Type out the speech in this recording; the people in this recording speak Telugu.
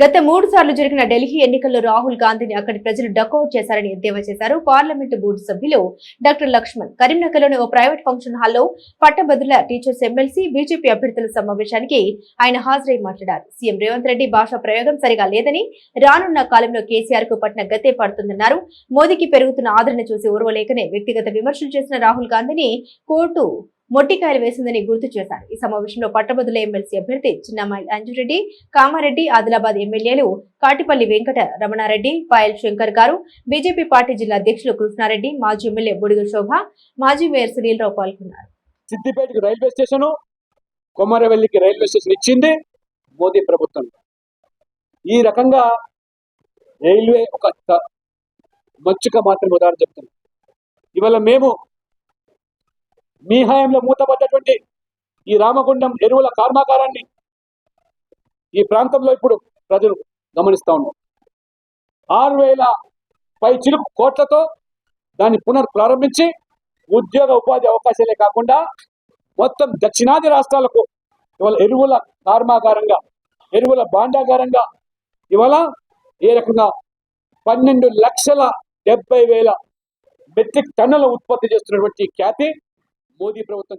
గత మూడు సార్లు జరిగిన ఢిల్లీ ఎన్నికల్లో రాహుల్ గాంధీని అక్కడి ప్రజలు డకౌట్ చేశారని ఎద్దేవా చేశారు. పార్లమెంటు బోర్డు సభ్యులు డాక్టర్ లక్ష్మణ్ కరీంనగర్లోని ఓ ప్రైవేట్ ఫంక్షన్ హాల్లో పట్టభద్రుల టీచర్స్ ఎమ్మెల్సీ బీజేపీ అభ్యర్థుల సమావేశానికి ఆయన హాజరై మాట్లాడారు. సీఎం రేవంత్ రెడ్డి భాషా ప్రయోగం సరిగా లేదని రానున్న కాలంలో కేసీఆర్కు పట్టిన గతే పడుతుందన్నారు. మోదీకి పెరుగుతున్న ఆదరణ చూసి ఓర్వలేకనే వ్యక్తిగత విమర్శలు చేసిన రాహుల్ గాంధీని కోర్టు మొట్టికాయలు వేసిందని గుర్తు చేశారు. ఈ సమావేశంలో పట్టభద్రుల ఎమ్మెల్సీ అభ్యర్థి చిన్నమ్మాయి అంజురెడ్డి కామారెడ్డి ఆదిలాబాద్ ఎమ్మెల్యేలు కాటిపల్లి వెంకట రమణారెడ్డి పాయల్ శంకర్ గారు బీజేపీ పార్టీ జిల్లా అధ్యక్షులు కృష్ణారెడ్డి మాజీ ఎమ్మెల్యే బుడిగ శోభ మాజీ మేయర్ సునీల్ రావు పాల్గొన్నారు. సిద్దిపేటకి రైల్వే స్టేషన్ కొమరవెల్లికి రైల్వే స్టేషన్ ఇచ్చింది మోదీ ప్రభుత్వం. ఈ రకంగా రైల్వే ఒక త- మచ్చుక మాత్రం ఉదాహరణ చెప్తున్నాం. ఇవాళ మేము మీ హయాంలో మూతపడ్డటువంటి ఈ రామగుండం ఎరువుల కర్మాగారాన్ని ఈ ప్రాంతంలో ఇప్పుడు ప్రజలు గమనిస్తా ఉన్నారు. ఆరు వేల పై చిలుకు కోట్లతో దాన్ని పునర్ ప్రారంభించి ఉద్యోగ ఉపాధి అవకాశాలే కాకుండా మొత్తం దక్షిణాది రాష్ట్రాలకు ఇవాళ ఎరువుల కర్మాగారంగా ఎరువుల భాండాగారంగా ఇవాళ ఏ రకంగా పన్నెండు లక్షల డెబ్బై వేల మెట్రిక్ టన్నుల ఉత్పత్తి చేస్తున్నటువంటి ఖ్యాతి మోదీ ప్రభుత్వం